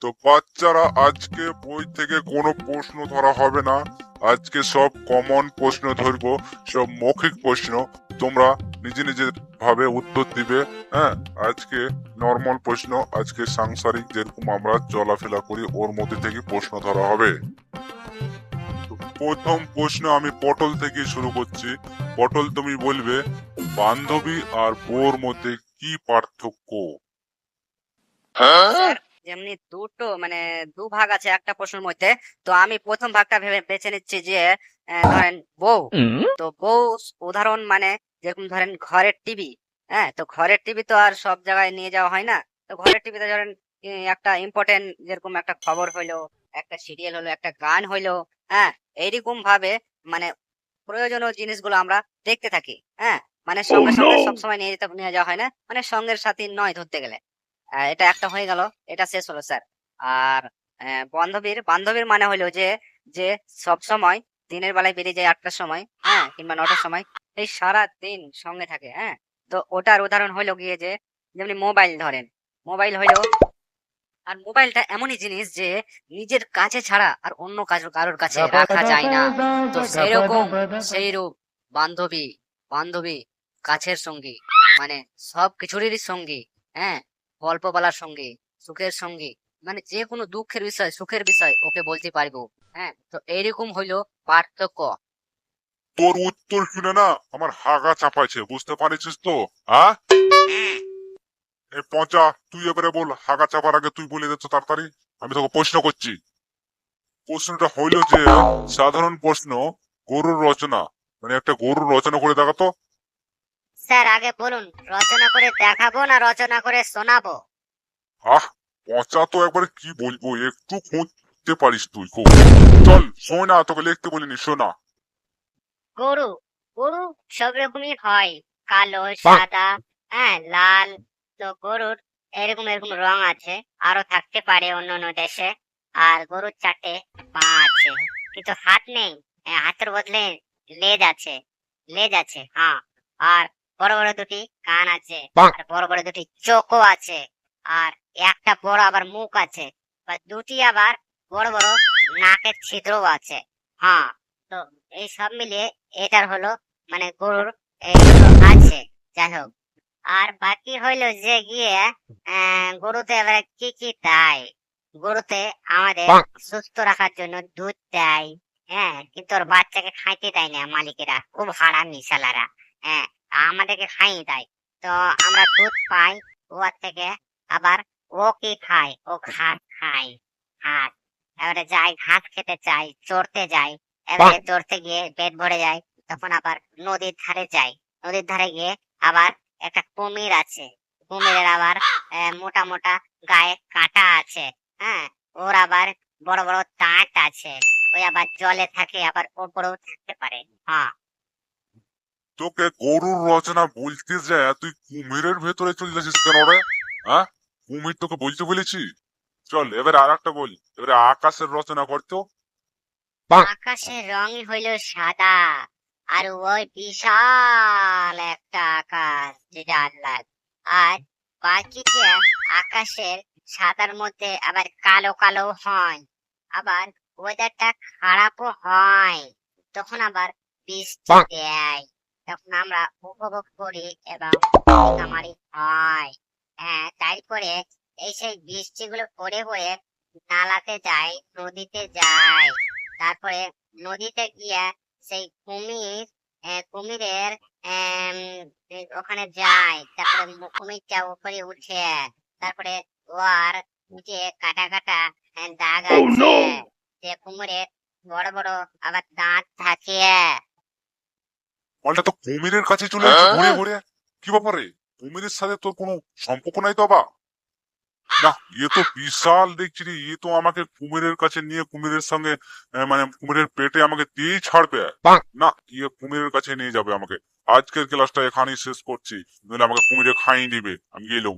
তো বাচ্চারা আজকে বই থেকে কোনো প্রশ্ন ধরা হবে না। আজকে সব কমন প্রশ্ন ধরবো, সব মৌখিক প্রশ্ন। তোমরা নিজে নিজে ভাবে উত্তর দিবে হ্যাঁ? আজকে নর্মাল প্রশ্ন, আজকে সাংসারিক যেরকম আমরা চলাফেরা করি, ওর মধ্যে থেকে প্রশ্ন ধরা হবে। প্রথম প্রশ্ন আমি পটল থেকে শুরু করছি। পটল তুমি বলবে, বান্ধবী আর বউর মধ্যে কি পার্থক্য? স্যার যেমনি দুটো মানে দু ভাগ আছে একটা প্রশ্নের মধ্যে। তো আমি প্রথম ভাগটা ভেবে বেছে নিচ্ছি যে ধরেন বউ। তো বউ উদাহরণ মানে যেরকম ধরেন ঘরের টিভি হ্যাঁ? তো ঘরের টিভি তো আর সব জায়গায় নিয়ে যাওয়া হয় না। তো ঘরের টিভিতে ধরেন একটা ইম্পর্টেন্ট যেরকম একটা খবর হইল একটা সিরিয়াল হলো একটা গান হইল হ্যাঁ? এইরকম ভাবে মানে প্রয়োজনীয় জিনিসগুলো আমরা দেখতে থাকি হ্যাঁ? মানে সঙ্গে সঙ্গে সবসময় নিয়ে যেতে নিয়ে যাওয়া হয় না। মানে সঙ্গের সাথে নয় ধরতে গেলে। এটা একটা হয়ে গেল এটা শেষ হলো স্যার। আর বান্ধবীর বান্ধবীর মানে হলো যে যে সব সময় দিনের বেলায় বেরিয়ে যায় আটটার সময় হ্যাঁ কিংবা নটার সময় এই সারা দিন সঙ্গে থাকে হ্যাঁ। তো ওটার উদাহরণ হইল গিয়ে যে যেমনি মোবাইল ধরেন মোবাইল হইল আর মোবাইলটা এমনই জিনিস যে নিজের কাছে ছাড়া আর অন্য কারোর কারোর কাছে রাখা যায় না। তো সেরকম সেইরূপ বান্ধবী বান্ধবী কাছের সঙ্গী মানে সব কিছুরই সঙ্গী হ্যাঁ। গল্প বলার সঙ্গে, সুখের সঙ্গে মানে যে কোনো দুঃখের বিষয়, সুখের বিষয় ওকে বলতে পারব। হ্যাঁ তো এইরকম হইল পার্থক্য। তোর উত্তর শুনে না আমার হাগা চাপাইছে, বুঝতে পারছিস তো? হ্যাঁ পচা, তুই এবারে বল, হাগা চাপার আগে তুই বলে দিচ্ছ তাড়াতাড়ি। আমি তোকে প্রশ্ন করছি। প্রশ্নটা হইল যে, সাধারণ প্রশ্ন, গরুর রচনা। মানে একটা গরুর রচনা করে দেখাতো স্যার আগে বলুন রচনা করে দেখাবো না রচনা করে শোনাবো? আহ পচা তো একবারে কি বলব একটু খুঁজতে পারিস তুই খুব। চল শোনা তোকে লিখতে বলিনি শোনা। গরু গরু সব রকমই হয় কালো সাদা হ্যাঁ লাল তো গরুর এরকম এরকম রং আছে আরও থাকতে পারে অন্য অন্য দেশে আর গরুর চারটে পা আছে কিন্তু হাত নেই হ্যাঁ, হাতের বদলে লেজ আছে লেজ আছে হ্যাঁ আর বড় বড় দুটি কান আছে আর বড় বড় দুটি চোখও আছে। আর একটা বড় আবার মুখ আছে বা দুটি আবার বড় বড় নাকের ছিদ্রও আছে। হ্যাঁ তো এই সব মিলিয়ে এটার হলো মানে গরুর আছে। যাই হোক আর বাকি হইল যে গিয়ে আহ, গরুতে এবারে কি কি দেয়? গরুতে আমাদের সুস্থ রাখার জন্য দুধ দেয়। হ্যাঁ কিন্তু ওর বাচ্চাকে খাইতে দেয় না মালিকেরা। খুব হারাম মিশালারা হ্যাঁ আমাদেরকে খাইয়ে দেয়। তো আমরা দুধ পাই ওর থেকে আবার ও কি খায়? ও ঘাস খায়, ঘাস। এবারে যাই, ঘাস খেতে চাই চড়তে যায় এবারে চড়তে গিয়ে পেট ভরে যায় তখন আবার নদীর ধারে যায় নদীর ধারে গিয়ে আবার একটা কুমির আছে। কুমিরের আবার মোটা মোটা গায়ে কাঁটা আছে হ্যাঁ? ওর আবার বড় বড় দাঁত আছে। ওই আবার জলে থাকে, আবার ওপরেও থাকতে পারে। হ্যাঁ। তোকে গরুর রচনা বলতে যায় তুই কুমিরের ভেতরে চলে যাচ্ছিস কেন রে? হ্যাঁ? কুমির তোকে বলতে বলেছি? চল এবার আর একটা বলি। এবারে আকাশের রচনা করতো আকাশের রঙই হইল সাদা আর ওই বিশাল একটা আকাশ যেটা আল্লাহ আর বাকিটা আকাশের সাদার মধ্যে আবার কালো কালো হয় আবার ওয়েদারটা খারাপও হয় তখন আবার বৃষ্টি দেয়। তখন আমরা উপভোগ করি এবং আমারই হয় হ্যাঁ তারপরে এই সেই বৃষ্টিগুলো পড়ে পড়ে নালাতে যায় নদীতে যায় তারপরে নদীতে গিয়া সেই কুমির আহ, কুমিরের ওখানে যায় তারপরে কুমিরটা উপরে উঠে তারপরে ওর যে কাটা কাটা দাগ আছে। যে কুমিরের বড় বড় আবার দাঁত থাকে। মালটা তো কুমিরের কাছে চলে যাচ্ছে ঘুরে ঘুরে। কি ব্যাপারে? কুমিরের সাথে তোর কোনো সম্পর্ক নাই তো বা না ইয়ে তো বিশাল দেখছি রে ইয়ে তো আমাকে কুমিরের কাছে নিয়ে কুমিরের সঙ্গে মানে কুমিরের পেটে আমাকে দিয়েই ছাড়বে। না ইয়ে কুমিরের কাছে নিয়ে যাবে আমাকে। আজকের ক্লাসটা এখানেই শেষ করছি। নইলে আমাকে কুমিরে খাইয়ে দিবে। আমি গেলাম